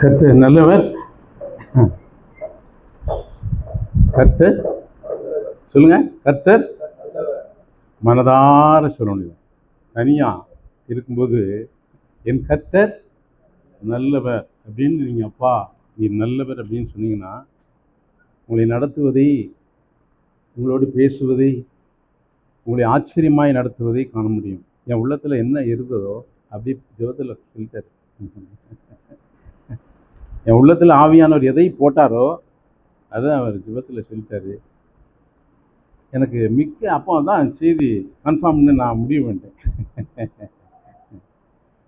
கர்த்தர் நல்லவர். கர்த்தர் சொல்லுங்க கர்த்தர் மனதார சொல்லணும் தனியாக இருக்கும்போது என் கர்த்தர் நல்லவர் அப்படின்னு நீங்கள் அப்பா நீ நல்லவர் அப்படின்னு சொன்னீங்கன்னா உங்களை நடத்துவதை உங்களோடு பேசுவதை உங்களை ஆச்சரியமாய் நடத்துவதை காண முடியும். என் உள்ளத்தில் என்ன இருந்ததோ அப்படி ஜெபத்தில் சொல்லிட்டார். என் உள்ளத்தில் ஆவியானவர் எதை போட்டாரோ அதுதான் அவர் ஜிபத்தில் சொல்லிட்டாரு. எனக்கு மிக்க அப்போ தான் செய்தி கன்ஃபார்ம்னு நான் முடிவு பண்ணிட்டேன்.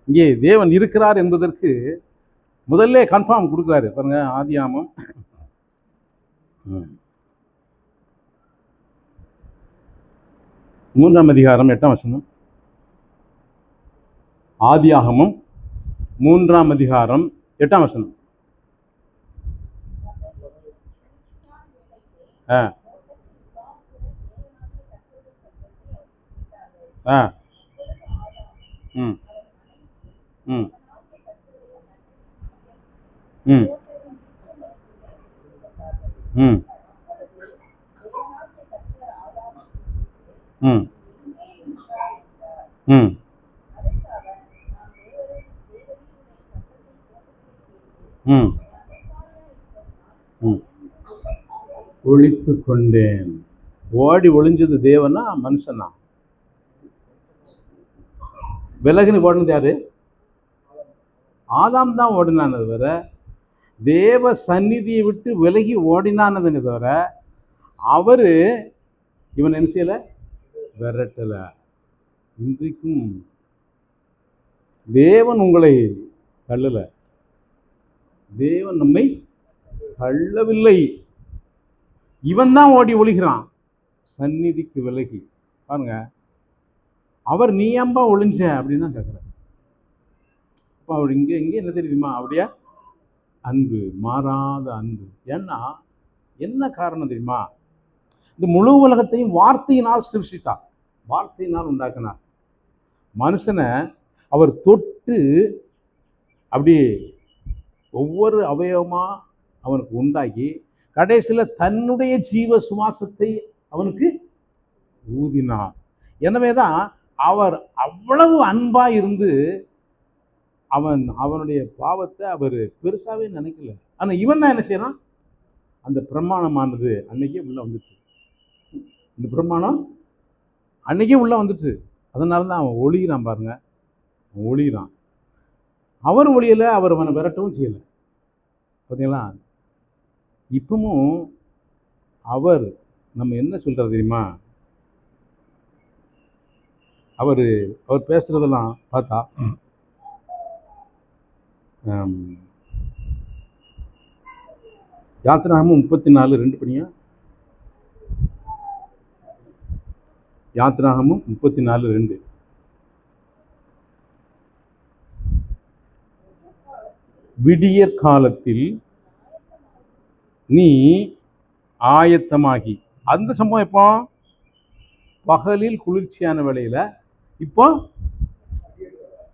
இங்கே தேவன் இருக்கிறார் என்பதற்கு முதல்ல கன்ஃபார்ம் கொடுக்குறாரு. பாருங்க ஆதியாமம் ம். மூன்றாம் அதிகாரம் எட்டாம் வசனம். ஆதியாகமும் மூன்றாம் அதிகாரம் எட்டாம் வசனம். 嗯。嗯。嗯。嗯。嗯。嗯。嗯。嗯。嗯。ஒழித்து கொண்டேன் ஓடி ஒளிஞ்சது தேவனா மனுஷனா? விலகுன்னு ஓடினது யாரு? ஆதாம் தான் ஓடினானது தவிர தேவ சந்நிதியை விட்டு விலகி ஓடினானதுன்னு தவிர அவர் இவன் என்ன செய்யலை? விரட்டலை. இன்றைக்கும் தேவன் உங்களை தள்ளலை. தேவன் நம்மை தள்ளவில்லை. இவன் தான் ஓடி ஒழிகிறான். சந்நிதிக்கு விலகி. பாருங்க. அவர் நீ ஏம்பா ஒளிஞ்ச? அப்படின்னு தான் கேட்குறாரு அப்போ அவர் இங்கே இங்கே என்ன தெரியுமா? அப்படியே அன்பு மாறாத அன்பு. ஏன்னா என்ன காரணம் தெரியுமா? இந்த முழு உலகத்தையும் வார்த்தையினால் சிருஷ்டித்தார். வார்த்தையினால் உண்டாக்கினார். மனுஷனை அவர் தொட்டு அப்படி ஒவ்வொரு அவயவமாக அவனுக்கு உண்டாக்கி கடைசியில் தன்னுடைய ஜீவ சுவாசத்தை அவனுக்கு ஊதினார் எனவே தான் அவர் அவ்வளவு அன்பாக இருந்து அவன் அவனுடைய பாவத்தை அவர் பெருசாகவே நினைக்கல. ஆனால் இவன் தான் என்ன செய்யறான்? அந்த பிரமாணமானது அன்னைக்கே உள்ளே வந்துச்சு. இந்த பிரமாணம் அன்னைக்கே உள்ளே வந்துட்டு அதனால தான் அவன் ஒளிகிறான் பாருங்க. அவன் ஒளிகிறான் அவர் ஒளியில் அவர் அவனை விரட்டவும் செய்யலை. பார்த்தீங்களா இப்பவும் அவர் நம்ம என்ன சொல்றாரு தெரியுமா? அவர் அவர் பேசுறதெல்லாம் பார்த்தா யாத்திராகமும் முப்பத்தி நாலு ரெண்டு படியா? யாத்திராகமும் முப்பத்தி நாலு ரெண்டு. விடியற் காலத்தில் நீ ஆயத்தமாகி. அந்த சம்பவம் எப்போ? பகலில் குளிர்ச்சியான வேலையில் இப்போ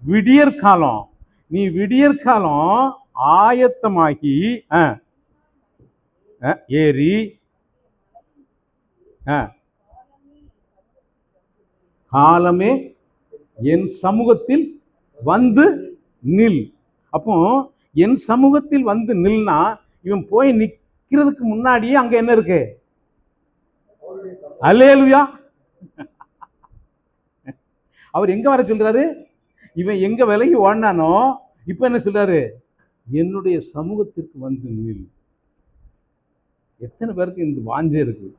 விடியற்காலம் நீ விடியற்காலம் ஆயத்தமாகி ஆ, ஆ, ஏறி ஆ, காலமே என் சமூகத்தில் வந்து நில். அப்போ என் சமூகத்தில் வந்து நில்னா இவன் போய் நிக்கிறதுக்கு முன்னாடியே அங்கே என்ன இருக்கு? அல்லேலுயா அவர் எங்க வர சொல்றாரு? இவன் எங்க விலகி ஓடினானோ இப்ப என்ன சொல்றாரு? என்னுடைய சமூகத்திற்கு வந்து நில். எத்தனை பேருக்கு இந்த வாஞ்சே இருக்கு?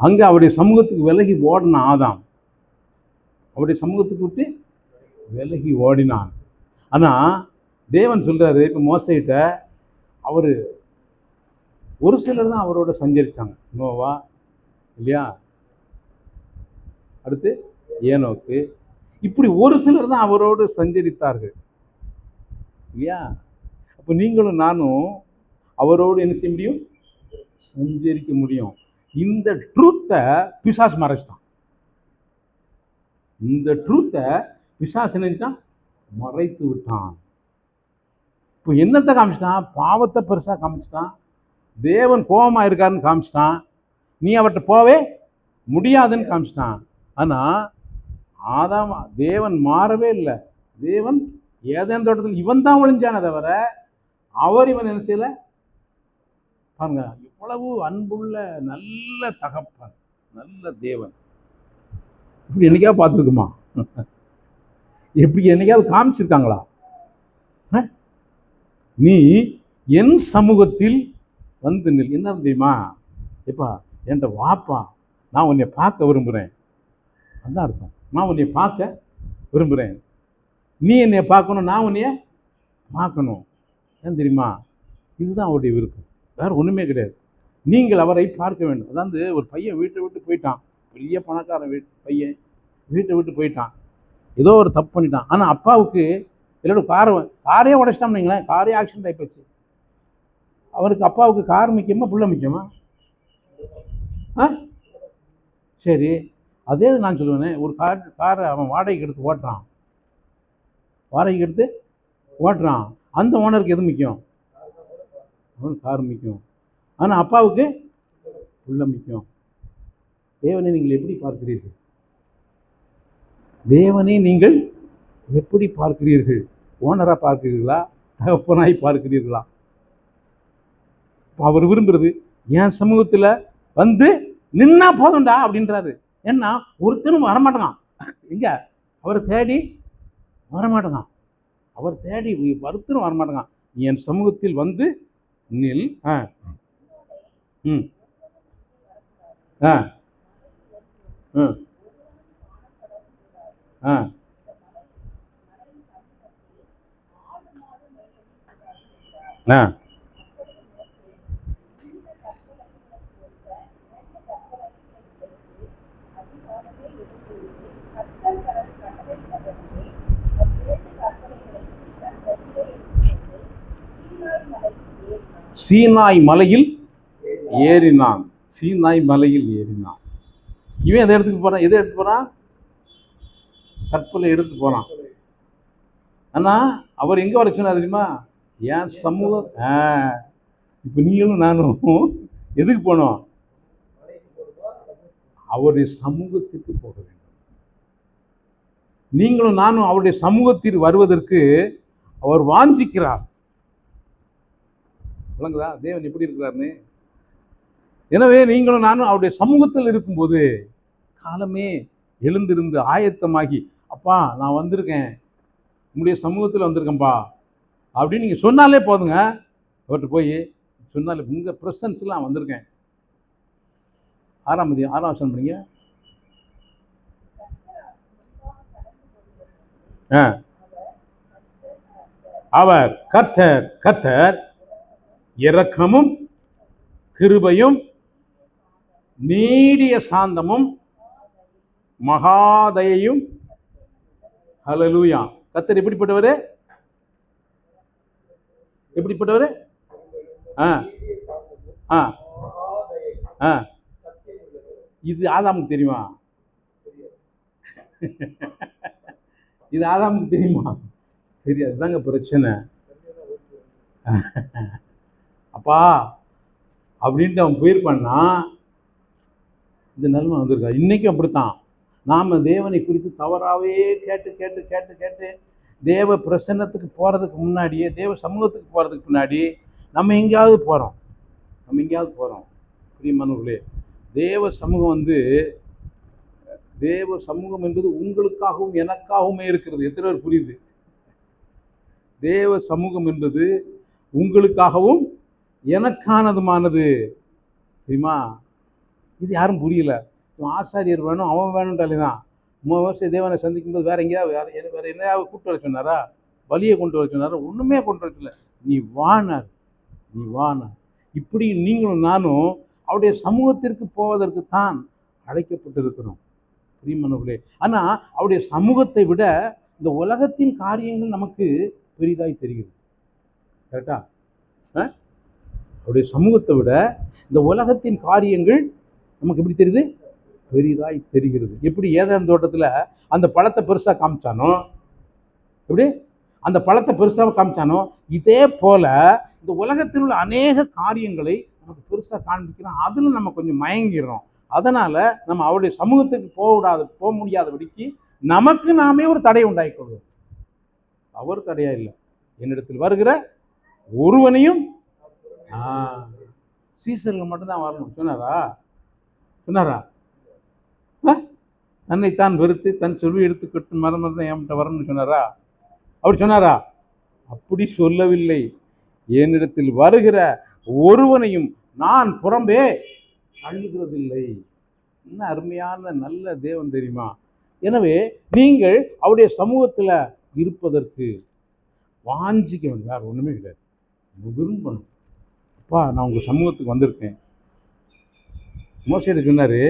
அங்க அவருடைய சமூகத்துக்கு விலகி ஓடின ஆதாம். அவருடைய சமூகத்துக்கு விட்டு விலகி ஓடினான். ஆனா தேவன் சொல்றாரு இப்ப மோசிட்ட அவர் ஒரு சிலர் தான் அவரோட சஞ்சரித்தாங்க நோவா இல்லையா? அடுத்து ஏனோக்கு. இப்படி ஒரு சிலர் தான் அவரோடு சஞ்சரித்தார்கள். இல்லையா? அப்போ நீங்களும் நானும் அவரோடு என்ன செய்ய முடியும்? சஞ்சரிக்க முடியும். இந்த ட்ரூத்தை பிசாஸ் மறைச்சிட்டான். இந்த ட்ரூத்தை பிசாஸ் நினைச்சான் மறைத்து விட்டான். இப்போ என்னத்தை காமிச்சிட்டான்? பாவத்தை பெருசாக காமிச்சிட்டான். தேவன் கோபமாக இருக்காருன்னு காமிச்சிட்டான். நீ அவர்கிட்ட போவே முடியாதுன்னு காமிச்சிட்டான். ஆனால் ஆதாம் தேவன் மாறவே இல்லை. தேவன் ஏதேன் தோட்டத்தில் இவன் தான் ஒழிஞ்சானே தவிர அவர் இவன் என்ன பாருங்க இவ்வளவு அன்புள்ள நல்ல தகப்பன் நல்ல தேவன். இப்படி என்னைக்காவது பார்த்துருக்குமா? எப்படி என்னைக்காவது காமிச்சிருக்காங்களா? நீ என் சமூகத்தில் வந்து நில் என்ன தெரியுமா? எப்பா என்கிட்ட வாப்பா நான் உன்னை பார்க்க விரும்புகிறேன் அதான் அர்த்தம். நான் உன்னை பார்க்க விரும்புகிறேன் நீ என்னை பார்க்கணும் நான் உன்னைய பார்க்கணும். ஏன் தெரியுமா? இதுதான் அவருடைய விருப்பம். வேற ஒன்றுமே கிடையாது. நீங்கள் அவரை பார்க்க வேண்டும். அதாவது ஒரு பையன் வீட்டை விட்டு போயிட்டான். பெரிய பணக்காரன் வீட்டு பையன் வீட்டை விட்டு போயிட்டான். ஏதோ ஒரு தப்பு பண்ணிட்டான். ஆனால் அப்பாவுக்கு இல்லைன்னா காரை காரே உடைச்சிட்டான்னு காரே ஆக்சிடென்ட் ஆகி போச்சு. அவருக்கு அப்பாவுக்கு கார் முக்கியமா புள்ள முக்கியமா? ஆ? சரி. அதே நான் சொல்லுவேனே ஒரு கார் காரை அவன் வாடகைக்கு எடுத்து ஓட்டுறான். வாடகைக்கு எடுத்து ஓட்டுறான். அந்த ஓனருக்கு எது முக்கியம்? அவன் கார் முக்கியம். ஆனால் அப்பாவுக்கு புள்ள முக்கியம். தேவனை நீங்கள் எப்படி பார்க்கிறீர்கள்? தேவனை நீங்கள் எப்படி பார்க்கிறீர்கள்? ஓனராக பார்க்கிறீர்களா? தகப்பனாய் பார்க்கிறீர்களா? அவர் விரும்புறது என் சமூகத்தில் வந்து நின்னா போதும்டா அப்படின்றாரு. ஏன்னா ஒருத்தனும் வரமாட்டேங்கான். எங்க? அவரை தேடி வரமாட்டேங்கான். அவர் தேடி ஒருத்தரும் வரமாட்டேங்கான். என் சமூகத்தில் வந்து நில் ஆ. ம். ஆ. ம் ஆ. ஆ. சீனாய் மலையில் ஏறினான். சீனாய் மலையில் ஏறினான். இவன் எதை எடுத்துட்டு போறான்? எதை எடுத்து போறான்? கற்பலை எடுத்து போறான். அண்ணா அவர் எங்கே வர சொன்னார் தெரியுமா? ஏன் சமூகம் ஆ. இப்போ நீங்களும் நானும் எதுக்கு போனோம்? அவருடைய சமூகத்திற்கு போக வேண்டும். நீங்களும் நானும் அவருடைய சமூகத்தில் வருவதற்கு அவர் வாஞ்சிக்கிறார். விளங்குதா? தேவன் எப்படி இருக்கிறாருன்னு? எனவே நீங்களும் நானும் அவருடைய சமூகத்தில் இருக்கும்போது காலமே எழுந்திருந்து ஆயத்தமாகி அப்பா நான் வந்திருக்கேன். உங்களுடைய சமூகத்தில் வந்திருக்கேன்ப்பா. அப்படின்னு நீங்கள் சொன்னாலே போதுங்க. அவர்கிட்ட போய் சொன்னாலே உங்கள் ப்ரெசன்ஸ்லாம் வந்திருக்கேன். ஆறாம் மதியம் ஆறாம் வருஷம் பண்ணீங்க ஆ. அவர் கத்தர் கத்தர் இரக்கமும் கிருபையும் நீடிய சாந்தமும் மகாதயையும். ஹலலூயா கத்தர் எப்படிப்பட்டவர்? எப்படிப்பட்டவர்? ஆ. ஆ. ஆ. இது ஆதாமுக்கு தெரியுமா? இது ஆதாமுக்கு தெரியுமா? தெரியாது. தாங்க பிரச்சனை. அப்பா அப்படின்ட்டு அவன் போயிருப்பான்னா இந்த நிலைமை வந்திருக்கா? இன்றைக்கும் அப்படித்தான். நாம் தேவனை குறித்து தவறாகவே கேட்டு கேட்டு கேட்டு கேட்டு தேவ பிரசன்னத்துக்கு போகிறதுக்கு முன்னாடியே தேவ சமூகத்துக்கு போகிறதுக்கு முன்னாடி நம்ம எங்கேயாவது போகிறோம் நம்ம எங்கேயாவது போகிறோம் பிரியமானவர்களே தேவ சமூகம் வந்து தேவ சமூகம் என்பது உங்களுக்காகவும் எனக்காகவுமே இருக்கிறது. எத்தனை பேர் புரியுது? தேவ சமூகம் என்பது உங்களுக்காகவும் எனக்கானதுமானது. தெரியுமா? இது யாரும் புரியல. ஆச்சாரியர் ஆசாரியர் வேணும் அவன் வேணும்ன்றாலே தான் மூணு வருஷம் தேவனை சந்திக்கும்போது வேற எங்கேயாவது வேற வேற என்னையாவது கூப்பிட்டு வர சொன்னாரா? வழியை கொண்டு வர சொன்னாரா? ஒன்றுமே கொண்டு வரல நீ வானார் நீ வானார் இப்படி நீங்களும் நானும் அவருடைய சமூகத்திற்கு போவதற்கு தான் அழைக்கப்பட்டிருக்கிறோம். பிரியமானவர்களே ஆனால் அவருடைய சமூகத்தை விட இந்த உலகத்தின் காரியங்கள் நமக்கு பெரிதாய் தெரிகிறது. கரெக்டா? ஆ? அவருடைய சமூகத்தை விட இந்த உலகத்தின் காரியங்கள் நமக்கு எப்படி தெரியுது? பெரிதாய் தெரிகிறது. எப்படி ஏதேன் தோட்டத்தில் அந்த பழத்தை பெருசாக காமிச்சானோ? எப்படி? அந்த பழத்தை பெருசாக காமிச்சானோ? இதே போல இந்த உலகத்தில் உள்ள அநேக காரியங்களை நமக்கு பெருசாக காண்பிக்கிறோம். அதில் நம்ம கொஞ்சம் மயங்கிடுறோம். அதனால் நம்ம அவருடைய சமூகத்துக்கு போக விடாத போக முடியாதபடிக்கு நமக்கு நாமே ஒரு தடை உண்டாக்கி கொள்வோம் அவர் தடையா இல்லை. என்னிடத்தில் வருகிற ஒருவனையும் சீசரில் மட்டும்தான் வரணும். சொன்னாரா? சொன்னாரா? ஆ? தன்னைத்தான் வெறுத்து தன் செல்வி எடுத்துக்கிட்டு மரம் தான் என்கிட்ட வரணும்னு சொன்னாரா? அப்படி சொன்னாரா? அப்படி சொல்லவில்லை. என்னிடத்தில் வருகிற ஒருவனையும் நான் புறம்பே தள்ளுகிறதில்லை. என்ன அருமையான நல்ல தேவன் தெரியுமா? எனவே நீங்கள் அவருடைய சமூகத்தில் இருப்பதற்கு வாஞ்சிக்க வேண்டும். வேறு ஒன்றுமே கிடையாது. விரும்பணும் அப்பா நான் உங்கள் சமூகத்துக்கு வந்திருக்கேன். மோசையிட சொன்னார்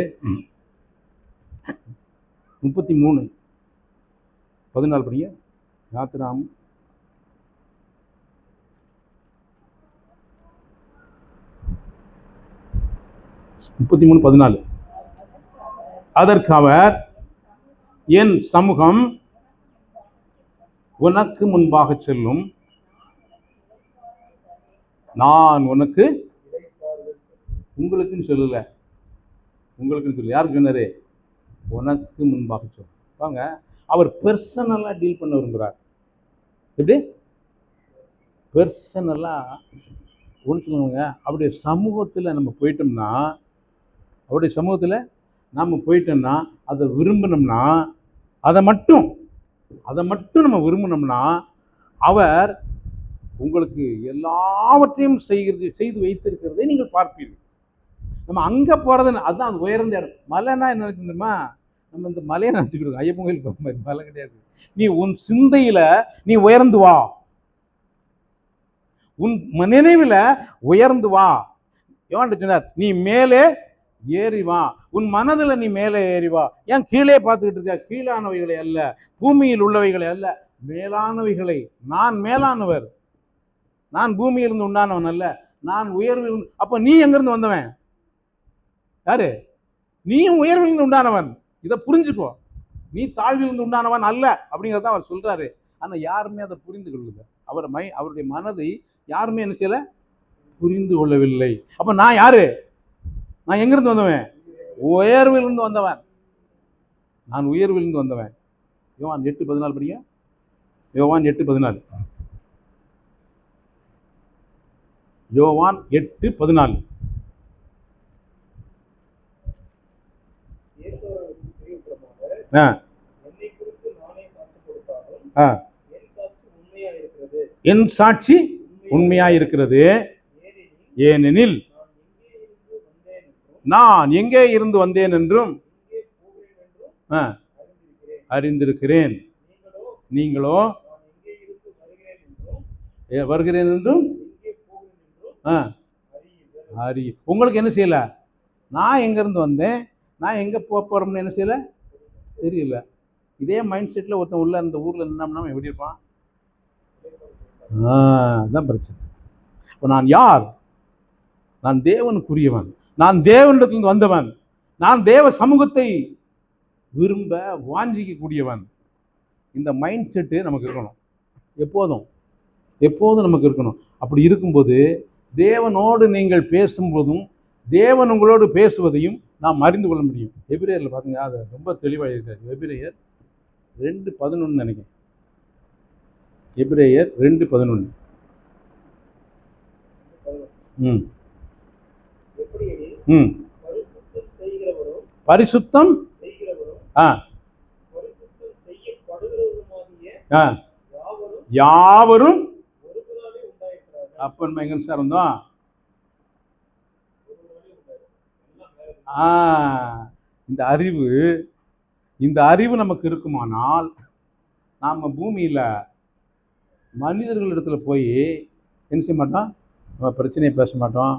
முப்பத்தி மூணு பதினாலு படிங்க. யாத்திராம் முப்பத்தி மூணு பதினாலு. அதற்கு அவர் என் சமூகம் உனக்கு முன்பாக செல்லும். நான் உனக்கு உங்களுக்குன்னு சொல்லலை. உங்களுக்குன்னு சொல்லு யாருக்கு சொன்னார்? உனக்கு முன்பாக சொல்லும் வாங்க. அவர் பர்சனலாக டீல் பண்ண விரும்புகிறார் எப்படி? பர்சனலாக ஒன்று சொல்லுவாங்க அவருடைய சமூகத்தில் நம்ம போயிட்டோம்னா அவருடைய சமூகத்தில் நாம் போயிட்டோம்னா அதை விரும்பினோம்னா அதை மட்டும் அதை மட்டும் நம்ம விரும்பினோம்னா அவர் உங்களுக்கு எல்லாவற்றையும் செய்கிறது செய்து வைத்திருக்கிறதை நீங்கள் பார்ப்பீர்கள். நம்ம அங்கே போகிறது அதுதான் அது உயர்ந்த இடம். மலைன்னா என்ன தெரியுமா? நம்ம இந்த மலையை நினச்சிக்கிடுவோம் ஐயப்பன் கோயில் போக மாதிரி மலை கிடையாது. நீ உன் சிந்தையில் நீ உயர்ந்து வா. உன் நினைவில் உயர்ந்து வா. எவன்ட்டு சொன்னார் நீ மேலே ஏறி வா. உன் மனதில் நீ மேலே ஏறி வா. ஏன் கீழே பார்த்துக்கிட்டு இருக்க? கீழானவைகளை அல்ல பூமியில் உள்ளவைகளை அல்ல மேலானவைகளை. நான் மேலானவர். நான் பூமியிலிருந்து உண்டானவன் அல்ல. நான் உயர்வில் அப்போ நீ எங்கிருந்து வந்தவன்? யாரு? நீயும் உயர்விலிருந்து உண்டானவன். இதை புரிஞ்சுக்கோ. நீ தாழ்விலிருந்து உண்டானவன் அல்ல அப்படிங்கிறத அவர் சொல்றாரு. ஆனால் யாருமே அதை புரிந்து கொள்ளுங்க அவர் மை அவருடைய மனதை யாருமே என்ன செய்யலை? புரிந்து கொள்ளவில்லை. அப்போ நான் யாரு? நான் எங்கிருந்து வந்தவன்? உயர்விலிருந்து வந்தவன். நான் உயர்விலிருந்து வந்தவன். யோவான் எட்டு பதினாலு படிங்க. யோவான் எட்டு பதினாலு. யோவான் எட்டு பதினாலு. ஆ. ஆ. என் சாட்சி உண்மையாக இருக்கிறது ஏனெனில் நான் எங்கே இருந்து வந்தேன் என்றும் அறிந்திருக்கிறேன். நீங்களோ வருகிறேன் என்றும் ஏ, வருகிறேன் என்றும் எங்கே போகிறேன் என்றும் ஆ அறியுங்கள். ஹரி. உங்களுக்கு என்ன செய்யலை? நான் எங்கேருந்து வந்தேன்? நான் எங்கே போக போகிறோம்னு என்ன செய்யலை? தெரியல. இதே மைண்ட் செட்டில் ஒருத்தன் உள்ள இந்த ஊரில் நின்னோம்னா எப்படி இருப்பான்? அதுதான் பிரச்சனை. இப்போ நான் யார்? நான் தேவனுக்குரியவன். நான் தேவனிடத்திலிருந்து வந்தவன். நான் தேவ சமூகத்தை விரும்ப வாஞ்சிக்கக்கூடியவன். இந்த மைண்ட் செட்டு நமக்கு இருக்கணும். எப்போதும். எப்போதும் நமக்கு இருக்கணும். அப்படி இருக்கும்போது தேவனோடு நீங்கள் பேசும்போதும் தேவன் உங்களோடு பேசுவதையும் நாம் அறிந்து கொள்ள முடியும். எபிரேயரில் பார்த்தீங்க அது ரொம்ப தெளிவாக இருக்காது எபிரேயர் ரெண்டு பதினொன்று நினைக்கிறேன். எபிரேயர் ரெண்டு பதினொன்று ம். ம். பரிசுத்தம் ஆ. ஆ. யாவரும் அப்பன் மகன் சார் இருந்தோம் ஆ இந்த அறிவு இந்த அறிவு நமக்கு இருக்குமானால் நாம் பூமியில் மனிதர்களிடத்துல போய் என்ன செய்ய மாட்டோம்? நம்ம பிரச்சனையை பேச மாட்டோம்.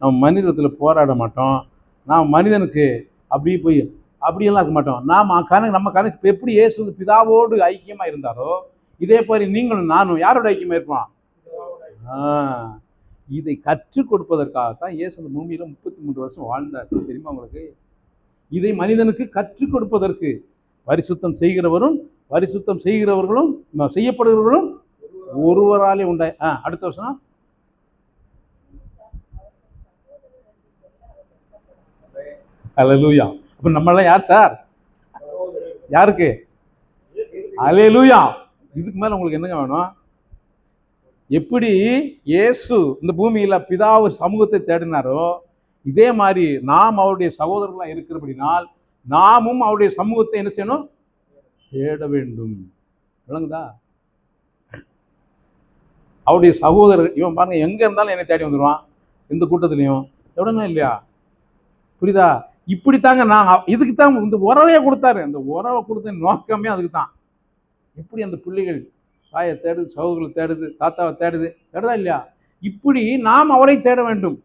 நம்ம மனிதத்தில் போராட மாட்டோம். நாம் மனிதனுக்கு அப்படியே போய் அப்படியெல்லாம் இருக்க மாட்டோம். நாம் கணக்கு நம்ம கணக்கு எப்படி இயேசு பிதாவோடு ஐக்கியமாக இருந்தாரோ இதே மாதிரி நீங்களும் நானும் யாரோட ஐக்கியமாக இருப்போம்? இதை கற்றுக் கொடுப்பதற்காகத்தான் இயேசு அந்த பூமியில் முப்பத்தி மூன்று வருஷம் வாழ்ந்தார். தெரியுமா உங்களுக்கு? இதை மனிதனுக்கு கற்றுக் கொடுப்பதற்கு பரிசுத்தம் செய்கிறவரும் பரிசுத்தம் செய்கிறவர்களும் செய்யப்படுகிறவர்களும் ஒருவராலே உண்டாய் ஆ அடுத்த வருஷம் அலலூயா அப்போ நம்மளாம் யார் சார்? யாருக்கு? அலே லூயா இதுக்கு மேல உங்களுக்கு என்னங்க வேணும்? எப்படி இயேசு இந்த பூமியில் பிதாவு சமூகத்தை தேடினாரோ இதே மாதிரி நாம் அவருடைய சகோதரர்களாக இருக்கிறபடினால் நாமும் அவருடைய சமூகத்தை என்ன செய்யணும்? தேட வேண்டும். விளங்குதா? அவருடைய சகோதரர் இவன் பாருங்க எங்கே இருந்தாலும் என்னை தேடி வந்துடுவான் இந்த கூட்டத்துலையும். எவ்வளோனா இல்லையா? புரியுதா? இப்படித்தாங்க நான் இதுக்கு தான் இந்த உறவையே கொடுத்தாரு. அந்த உறவை கொடுத்த நோக்கமே அதுக்கு தான் எப்படி அந்த பிள்ளைகள் தாயை தேடுது சகோதரர்களை தேடுது தாத்தாவை தேடுது. தேடுதா இல்லையா? இப்படி நாம் அவரை தேட வேண்டும்.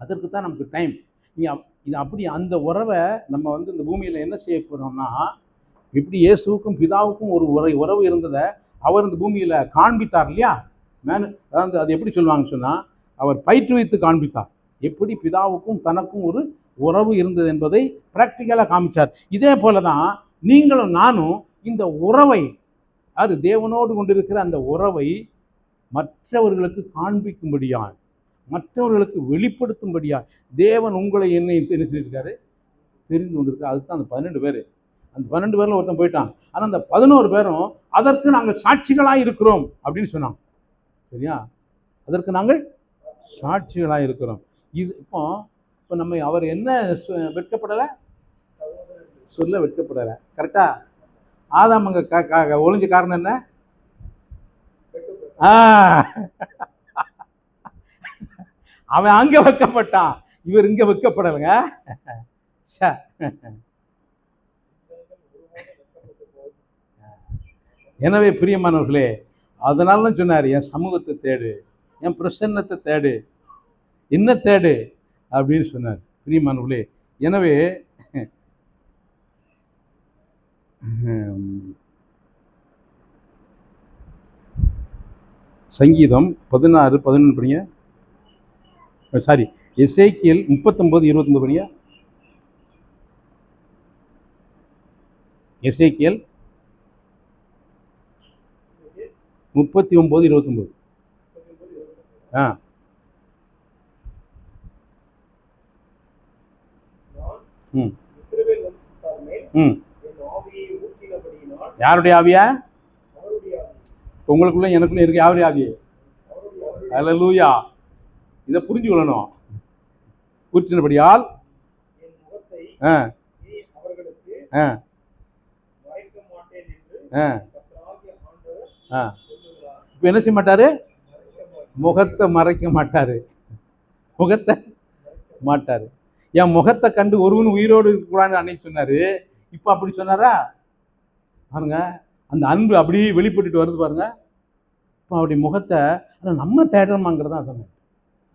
அதற்கு தான் நமக்கு டைம் நீங்கள் இது அப்படி அந்த உறவை நம்ம வந்து இந்த பூமியில் என்ன செய்ய போகிறோம்னா எப்படி இயேசுவுக்கும் பிதாவுக்கும் ஒரு உரை உறவு இருந்ததை அவர் இந்த பூமியில் காண்பித்தார் இல்லையா? மேனு அதாவது அது எப்படி சொல்லுவாங்கன்னு சொன்னால் அவர் பயிற்றுவித்து காண்பித்தார். எப்படி பிதாவுக்கும் தனக்கும் ஒரு உறவு இருந்தது என்பதை ப்ராக்டிக்கலாக காமிச்சார். இதே போல தான் நீங்களும் நானும் இந்த உறவை அது தேவனோடு கொண்டிருக்கிற அந்த உறவை மற்றவர்களுக்கு காண்பிக்கும்படியான் மற்றவர்களுக்கு வெளிப்படுத்தும்படியான் தேவன் உங்களை என்னை என்ன தெரிந்து கொண்டிருக்காரு அதுதான் அந்த பன்னெண்டு பேர். அந்த பன்னெண்டு பேரில் ஒருத்தன் போயிட்டான். ஆனால் அந்த பதினோரு பேரும் அதற்கு நாங்கள் சாட்சிகளாக இருக்கிறோம் அப்படின்னு சொன்னான் சரியா? அதற்கு நாங்கள் சாட்சிகளாக இருக்கிறோம். இது இப்போ இப்போ நம்ம அவர் என்ன சொ- வெட்கப்படலை? சொல்ல வெட்கப்படலை. கரெக்டாக ஆதாம் அங்கே ஒளிஞ்ச காரணம் என்ன? ஆ. அவன் அங்கே வைக்கப்பட்டான். இவர் இங்கே வைக்கப்படலைங்க. எனவே பிரியமானவர்களே அதனால தான் சொன்னார் என் சமூகத்தை தேடு என் பிரசன்னத்தை தேடு என்ன தேடு அப்படின்னு சொன்னார். பிரியமானவர்களே எனவே சங்கீதம் பதினாறு பதினொன்று படிங்க. சாரி எசேக்கியல் முப்பத்தொம்போது இருபத்தொம்பது படிங்க. எசேக்கியல் முப்பத்தி ஒம்பது இருபத்தொம்பது. ஆ. ம். ம். யாருடைய ஆவியா? உங்களுக்குள்ள எனக்குள்ள இருக்கு. யாருடைய ஆவி? ஆவி. அல்லேலூயா இதை புரிஞ்சு கொள்ளணும். கூற்றினபடியால் ஆ. ஆ. ஆ. இப்போ என்ன செய்ய மாட்டாரு? முகத்தை மறைக்க மாட்டாரு. முகத்தை மாட்டாரு. என் முகத்தை கண்டு ஒருவன் உயிரோடு இருக்கக்கூடாதுன்னு அன்னைக்கு சொன்னாரு. இப்போ அப்படி சொன்னாரா? பாருங்க அந்த அன்பு அப்படியே வெளிப்பட்டுட்டு வருது பாருங்க. இப்போ அப்படி முகத்தை ஆனால் நம்ம தேடுறோமாங்கிறது தான் சொன்னேன்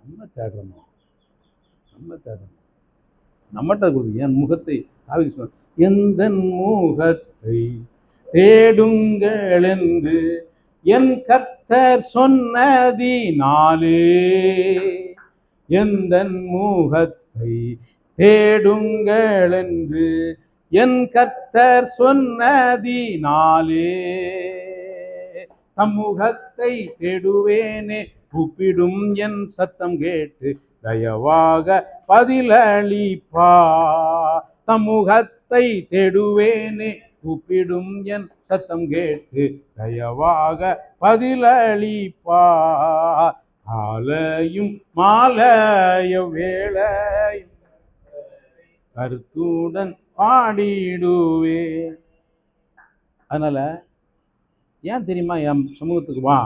நம்ம தேடுறோமா? நம்ம தேடுறோம்? நம்மகிட்ட கொடுத்து என் முகத்தை தாவி சொன்ன எந்த முகத்தை தேடுங்கள் என்று என் கர்த்தர் சொன்னதினாலே எந்த முகத்தை தேடுங்கள் என்று என் கர்த்தர் சொன்னதினாலே சமூகத்தை தேடுவேனே கூப்பிடும் என் சத்தம் கேட்டு தயவாக பதிலளிப்பா. சமூகத்தை தேடுவேனே கூப்பிடும் என் சத்தம் கேட்டு தயவாக பதிலளிப்பா. காலையும் மாலைய வேளையும் கருத்துடன் பாடிடுவே. அதனால் ஏன் தெரியுமா என் சமூகத்துக்கு வா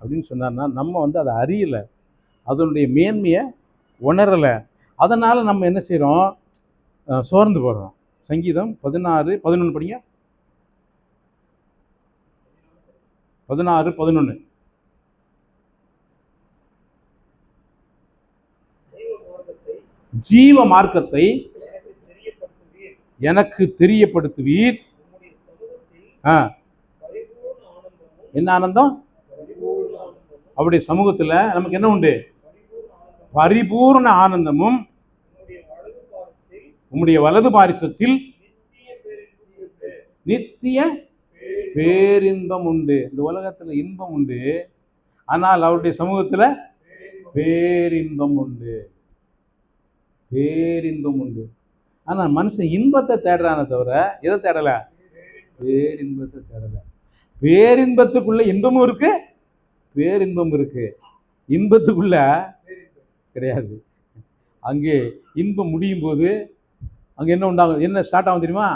அப்படின்னு சொன்னார்னா நம்ம வந்து அதை அறியலை. அதனுடைய மேன்மையை உணரலை. அதனால் நம்ம என்ன செய்கிறோம் சோர்ந்து போகிறோம் சங்கீதம் பதினாறு பதினொன்று படிங்க. பதினாறு பதினொன்று ஜீவ மார்க்கத்தை எனக்கு தெரியப்படுத்துவீர். ஆ. என்ன ஆனந்தம்? அவருடைய சமூகத்தில் நமக்கு என்ன உண்டு? பரிபூர்ண ஆனந்தமும் உம்முடைய வலது பாரிசத்தில் நித்திய பேரின்பம் உண்டு. இந்த உலகத்தில் இன்பம் உண்டு. ஆனால் அவருடைய சமூகத்தில் பேரின்பம் உண்டு. பேரின்பம் உண்டு. ஆனால் மனுஷன் இன்பத்தை தேடுறானே தவிர எதை தேடல? பேரின்பத்தை தேடல. பேரின்பத்துக்குள்ள இன்பமும் இருக்கு பேரின்பம் இருக்கு. இன்பத்துக்குள்ள கிடையாது. அங்கே இன்பம் முடியும் போது அங்கே என்ன உண்டாகும்? என்ன ஸ்டார்ட் ஆகும் தெரியுமா?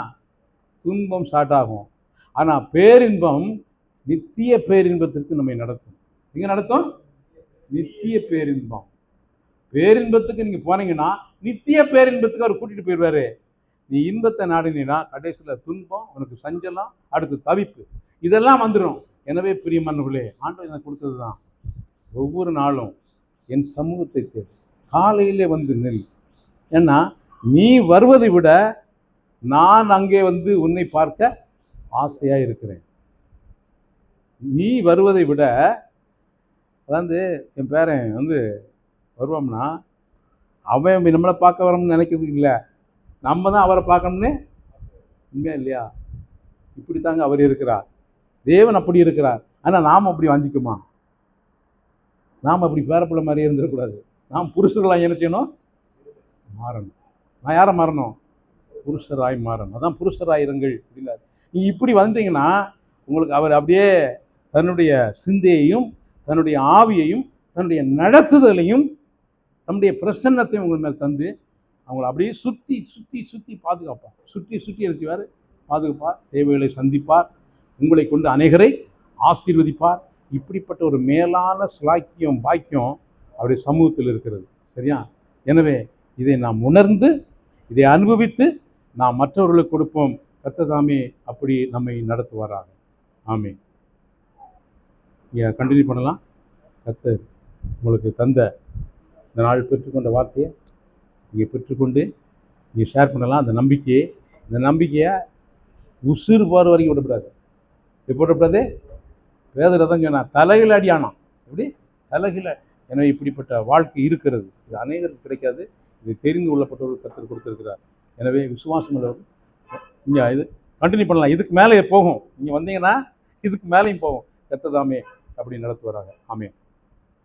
துன்பம் ஸ்டார்ட் ஆகும். ஆனால் பேரின்பம் நித்திய பேரின்பத்திற்கு நம்மை நடத்தும். எங்கே நடத்தும்? நித்திய பேரின்பம். பேரின்பத்துக்கு நீங்கள் போனீங்கன்னா நித்திய பேரின்பத்துக்கு அவர் கூட்டிகிட்டு போயிடுவார் நீ இன்பத்தை நாடினா கடைசியில் துன்பம் உனக்கு சஞ்சலம் அடுத்து தவிப்பு. இதெல்லாம் வந்துடும் எனவே பிரியமானவர்களே ஆண்டவர் எனக்கு கொடுத்தது தான் ஒவ்வொரு நாளும் என் சமூகத்தை தேடு. காலையிலே வந்து நெல். ஏன்னா நீ வருவதை விட நான் அங்கே வந்து உன்னை பார்க்க ஆசையாக இருக்கிறேன். நீ வருவதை விட அதாவது என் பேரன் வந்து வருவோம்னா அவன் நம்மளை பார்க்க வரணும்னு நினைக்கிறது இல்லை. நம்ம தான் அவரை பார்க்கணும்னு உண்மையா இல்லையா? இப்படி தாங்க அவர் இருக்கிறார். தேவன் அப்படி இருக்கிறார். ஆனால் நாம் அப்படி வாஞ்சிக்குமா? நாம் அப்படி பேரப்பிள்ள மாதிரி இருந்துடக்கூடாது. நாம் புருஷர்களாக என்ன செய்யணும்? மாறணும். நான் யாரை மாறணும்? புருஷராய் மாறணும். அதான் புருஷராயிருங்கள் அப்படின்னாரு. நீ இப்படி வந்தீங்கன்னா உங்களுக்கு அவர் அப்படியே தன்னுடைய சிந்தையையும் தன்னுடைய ஆவியையும் தன்னுடைய நடத்துதலையும் நம்முடைய பிரசன்னத்தை உங்கள் மேல் தந்து அவங்கள அப்படியே சுற்றி சுற்றி சுற்றி பாதுகாப்பார். சுற்றி சுற்றி என்ன செய்வார்? பாதுகாப்பார். தேவைகளை சந்திப்பார். உங்களை கொண்டு அநேகரை ஆசீர்வதிப்பார். இப்படிப்பட்ட ஒரு மேலான சுலாக்கியம் பாக்கியம் அவருடைய சமூகத்தில் இருக்கிறது. சரியா? எனவே இதை நாம் உணர்ந்து இதை அனுபவித்து நாம் மற்றவர்களுக்கு கொடுப்போம். கத்ததாமே அப்படி நம்மை நடத்துவாராக. ஆமே கண்டினியூ பண்ணலாம். கர்த்தர் உங்களுக்கு தந்த இந்த நாள் பெற்றுக்கொண்ட வார்த்தையை நீங்கள் பெற்றுக்கொண்டு நீங்கள் ஷேர் பண்ணலாம். அந்த நம்பிக்கையை இந்த நம்பிக்கையை உசுறு போகிற வரைக்கும் விடக்கூடாது. எப்படி விடக்கூடாது வேதனை தான் சொன்னா தலையில் எப்படி? தலைகில எனவே இப்படிப்பட்ட வாழ்க்கை இருக்கிறது. இது அநேகருக்கு கிடைக்காது. இது தெரிந்து கொள்ளப்பட்டவர்கள் கற்றுக் கொடுத்துருக்கிறார். எனவே விசுவாசம் உள்ளவர் இங்கே இது கண்டினியூ பண்ணலாம். இதுக்கு மேலே போகும். நீங்கள் வந்தீங்கன்னா இதுக்கு மேலேயும் போகும். கத்ததாமே அப்படி நடத்துவாராங்க ஆமே